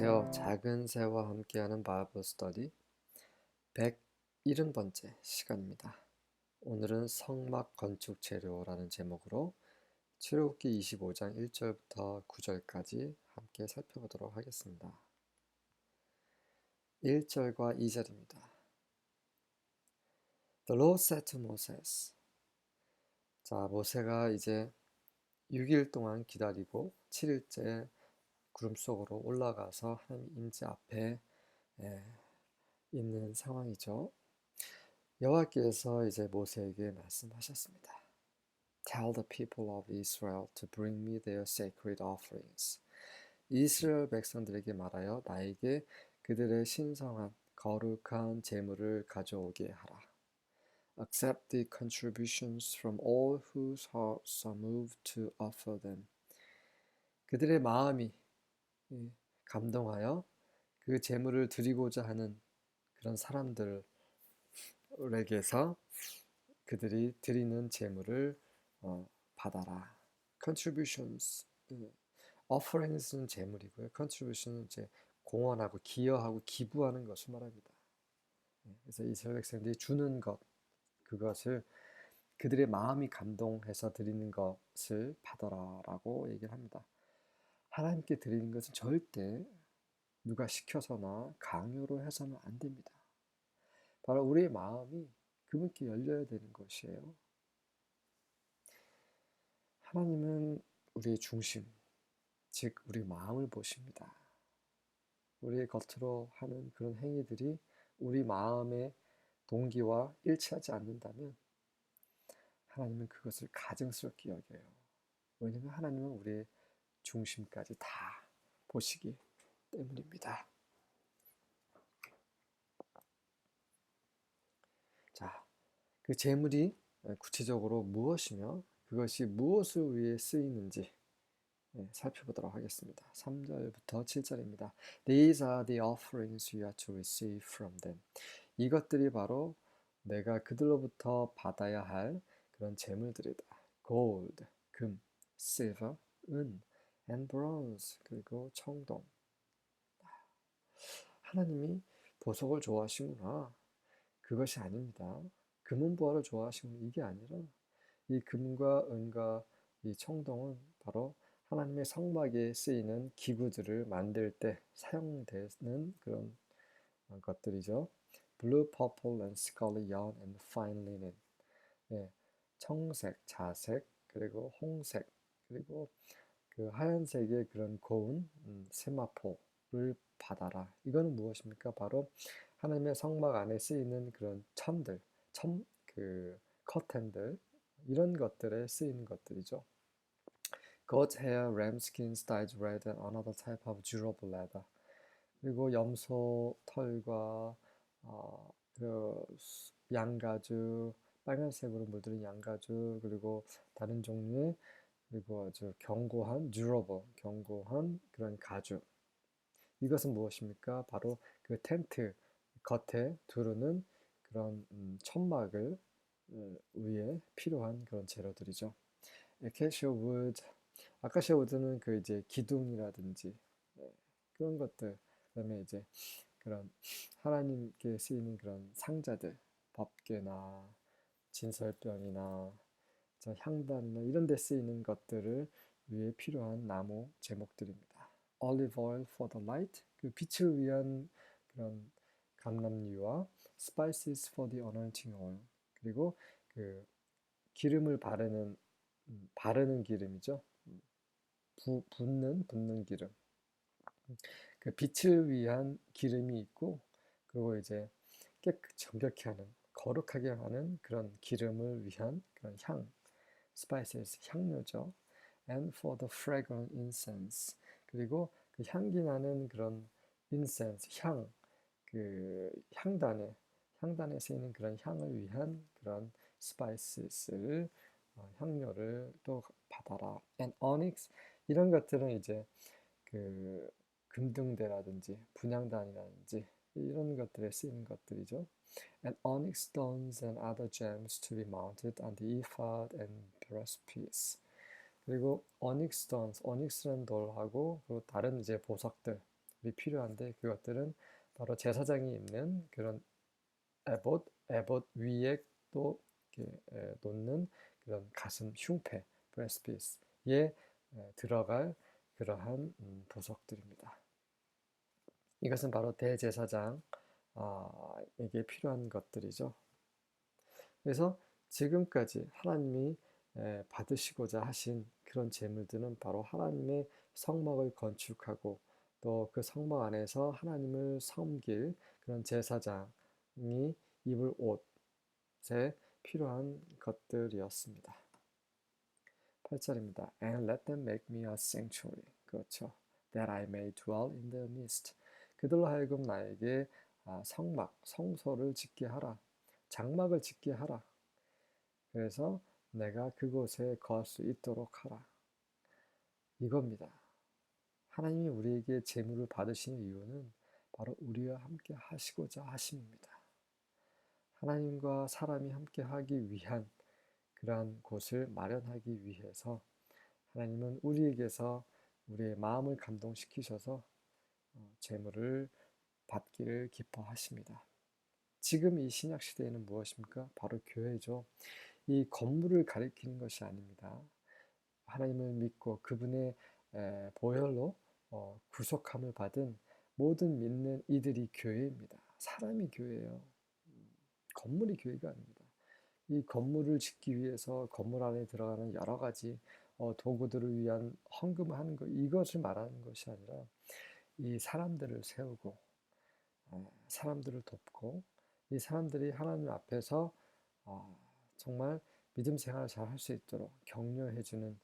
안녕하세요. 작은 새와 함께하는 바이블 스터디 170번째 시간입니다. 오늘은 성막 건축 재료라는 제목으로 출애굽기 25장 1절부터 9절까지 함께 살펴보도록 하겠습니다. 1절과 2절입니다. The Lord said to Moses. 자, 모세가 이제 6일 동안 기다리고 7일째 구름 속으로 올라가서 하나님 임재 앞에 예, 있는 상황이죠. 여호와께서 이제 모세에게 말씀하셨습니다. Tell the people of Israel to bring me their sacred offerings. 이스라엘 백성들에게 말하여 나에게 그들의 신성한 거룩한 제물을 가져오게 하라. Accept the contributions from all whose hearts are moved to offer them. 그들의 마음이 감동하여 그 제물을 드리고자 하는 그런 사람들에게서 그들이 드리는 제물을 어, 받아라. contributions, offerings는 제물이고요. contribution은 이제 공헌하고 기여하고 기부하는 것을 말합니다. 그래서 이스라엘 백성들이 주는 것, 그것을 그들의 마음이 감동해서 드리는 것을 받아라라고 얘기를 합니다. 하나님께 드리는 것은 절대 누가 시켜서나 강요로 해서는 안 됩니다. 바로 우리의 마음이 그분께 열려야 되는 것이에요. 하나님은 우리의 중심, 즉 우리 마음을 보십니다. 우리의 겉으로 하는 그런 행위들이 우리 마음의 동기와 일치하지 않는다면 하나님은 그것을 가증스럽게 여겨요. 왜냐하면 하나님은 우리의 중심까지 다 보시기 때문입니다. 자, 그 재물이 구체적으로 무엇이며 그것이 무엇을 위해 쓰이는지 네, 살펴보도록 하겠습니다. 3절부터 7절입니다. These are the offerings you are to receive from them. 이것들이 바로 내가 그들로부터 받아야 할 그런 재물들이다. gold, 금, silver, 은, and bronze 그리고 청동 하나님이 보석을 좋아하시구나 그것이 아닙니다 금은보화를 좋아하시는 이게 아니라 이 금과 은과 이 청동은 바로 하나님의 성막에 쓰이는 기구들을 만들 때 사용되는 그런 것들이죠. Blue, purple, and scarlet yarn and fine linen. 예, 청색, 자색, 그리고 홍색, 그리고 그 하얀색의 그런 고운 음, 세마포를 받아라. 이거는 무엇입니까? 바로 하나님의 성막 안에 쓰이는 그런 천들, 천, 그 커튼들 이런 것들에 쓰이는 것들이죠. Goat hair, ram skins dyed red, and another type of durable leather. 그리고 염소 털과 어, 그 양가죽, 빨간색으로 물들인 양가죽, 그리고 다른 종류의 그리고 아주 견고한 durable, 견고한 그런 가죽. 이것은 무엇입니까? 바로 그 텐트 겉에 두르는 그런 음, 천막을 음, 위에 필요한 그런 재료들이죠. 에케시오 우드, 아카시아 우드는 그 이제 기둥이라든지 네, 그런 것들, 그다음에 이제 그런 하나님께 쓰이는 그런 상자들, 법궤나 진설병이나 저 향단이나 이런 데 쓰이는 것들을 위해 필요한 나무 제목들입니다. Olive oil for the light, 그 빛을 위한 그런 감람류와 spices for the anointing oil, 그리고 그 기름을 바르는 음, 바르는 기름이죠. 부, 붓는 붓는 기름. 그 빛을 위한 기름이 있고 그리고 이제 깨끗 정결케 하는 거룩하게 하는 그런 기름을 위한 그런 향 spices 향료죠. and for the fragrant incense 그리고 그 향기 나는 그런 incense 향 그 향단에 향단에 쓰이는 그런 향을 위한 그런 spices를 어, 향료를 또 받아라. and onyx 이런 것들은 이제 그 금등대라든지 분향단이라든지 이런 것들에 쓰이는 것들이죠. And onyx stones and other gems to be mounted on the ephod and breastpiece. 그리고 onyx stones, onyx라는 돌하고 그리고 다른 이제 보석들, 우리 필요한데 그것들은 바로 제사장이 입는 그런 에봇, 에봇 위에 또 이렇게 놓는 그런 가슴 흉패, 브레스피스에 들어갈 그러한 음, 보석들입니다. 이것은 바로 대제사장에게 필요한 것들이죠. 그래서 지금까지 하나님이 받으시고자 하신 그런 제물들은 바로 하나님의 성막을 건축하고 또 그 성막 안에서 하나님을 섬길 그런 제사장이 입을 옷에 필요한 것들이었습니다. 8절입니다. And let them make me a sanctuary. 그렇죠. That I may dwell in the midst. 그들로 하여금 나에게 아, 성막, 성소를 짓게 하라. 장막을 짓게 하라. 그래서 내가 그곳에 거할 수 있도록 하라. 이겁니다. 하나님이 우리에게 재물을 받으시는 이유는 바로 우리와 함께 하시고자 하심입니다. 하나님과 사람이 함께 하기 위한 그러한 곳을 마련하기 위해서 하나님은 우리에게서 우리의 마음을 감동시키셔서 어, 재물을 받기를 기뻐하십니다. 지금 이 신약 시대에는 무엇입니까? 바로 교회죠. 이 건물을 가리키는 것이 아닙니다. 하나님을 믿고 그분의 보혈로 어, 구속함을 받은 모든 믿는 이들이 교회입니다. 사람이 교회예요. 건물이 교회가 아닙니다. 이 건물을 짓기 위해서 건물 안에 들어가는 여러 가지 어, 도구들을 위한 헌금을 하는 것 이것을 말하는 것이 아니라 이 사람들을 세우고 어, 사람들을 돕고 이 사람들이 하나님 앞에서 어, 정말 믿음 생활을 잘 할 수 있도록 격려해 주는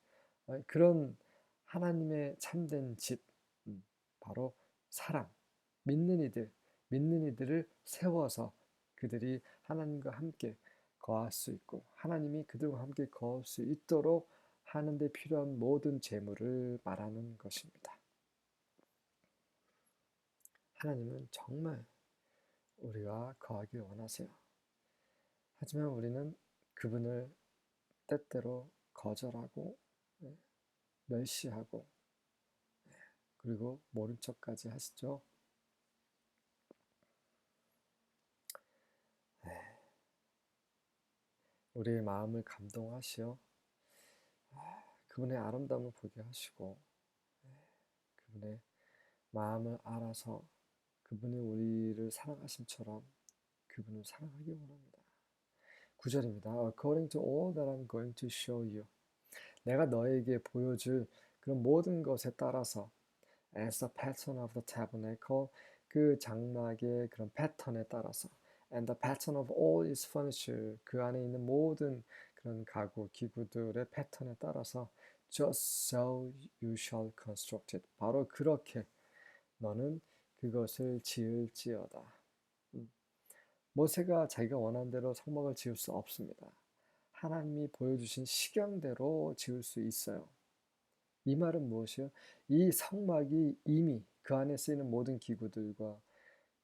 어, 그런 하나님의 참된 집, 음, 바로 사람, 믿는 이들, 믿는 이들을 세워서 그들이 하나님과 함께 거할 수 있고 하나님이 그들과 함께 거할 수 있도록 하는 데 필요한 모든 재물을 말하는 것입니다. 하나님은 정말 우리와 거하길 원하세요. 하지만 우리는 그분을 때때로 거절하고 네, 멸시하고 네, 그리고 모른 척까지 하시죠. 네. 우리의 마음을 감동하시어 아, 그분의 아름다움을 보게 하시고 그분의 마음을 알아서 그분이 우리를 사랑하심처럼 그분을 사랑하기 원합니다. 9절입니다. According to all that I'm going to show you. 내가 너에게 보여줄 그런 모든 것에 따라서 as the pattern of the tabernacle 그 장막의 그런 패턴에 따라서 and the pattern of all its furniture 그 안에 있는 모든 그런 가구 기구들의 패턴에 따라서 just so you shall construct it 바로 그렇게 너는 그것을 지을지어다. 음. 모세가 자기가 원하는 대로 성막을 지을 수 없습니다. 하나님이 보여주신 시경대로 지을 수 있어요. 이 말은 무엇이요? 이 성막이 이미 그 안에 쓰이는 모든 기구들과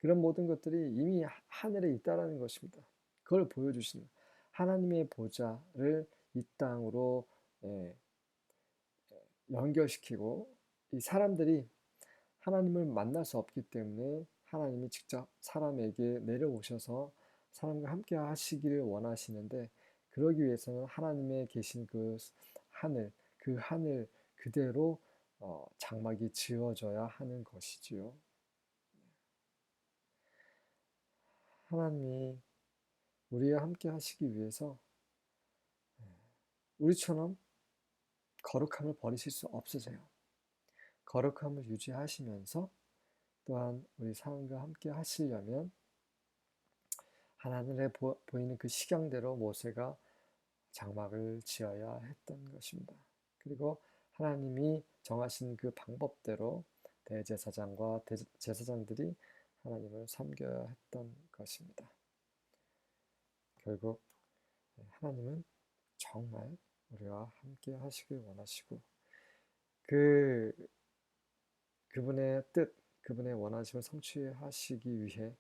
그런 모든 것들이 이미 하늘에 있다라는 것입니다. 그걸 보여주시는 하나님의 보좌를 이 땅으로 예, 연결시키고 이 사람들이 하나님을 만날 수 없기 때문에 하나님이 직접 사람에게 내려오셔서 사람과 함께 하시기를 원하시는데 그러기 위해서는 하나님의 계신 그 하늘, 그 하늘 그대로 어, 장막이 지어져야 하는 것이지요. 하나님이 우리와 함께 하시기 위해서 우리처럼 거룩함을 버리실 수 없으세요. 거룩함을 유지하시면서 또한 우리 사람과 함께 하시려면 하나님에 보이는 그 시경대로 모세가 장막을 지어야 했던 것입니다. 그리고 하나님이 정하신 그 방법대로 대제사장과 제사장들이 하나님을 섬겨야 했던 것입니다. 결국 하나님은 정말 우리와 함께 하시길 원하시고 그 그분의 뜻, 그분의 원하심을 성취하시기 위해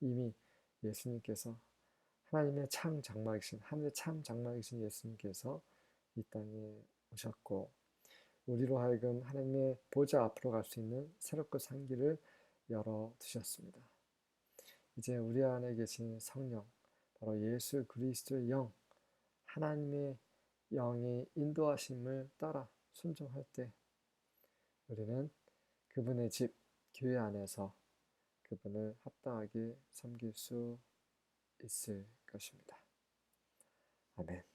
이미 예수님께서 하나님의 참 장막이신 하늘의 참 장막이신 예수님께서 이 땅에 오셨고 우리로 하여금 하나님의 보좌 앞으로 갈 수 있는 새롭고 산길을 열어 두셨습니다. 이제 우리 안에 계신 성령, 바로 예수 그리스도의 영, 하나님의 영의 인도하심을 따라 순종할 때 우리는 그분의 집, 교회 안에서 그분을 합당하게 섬길 수 있을 것입니다. 아멘.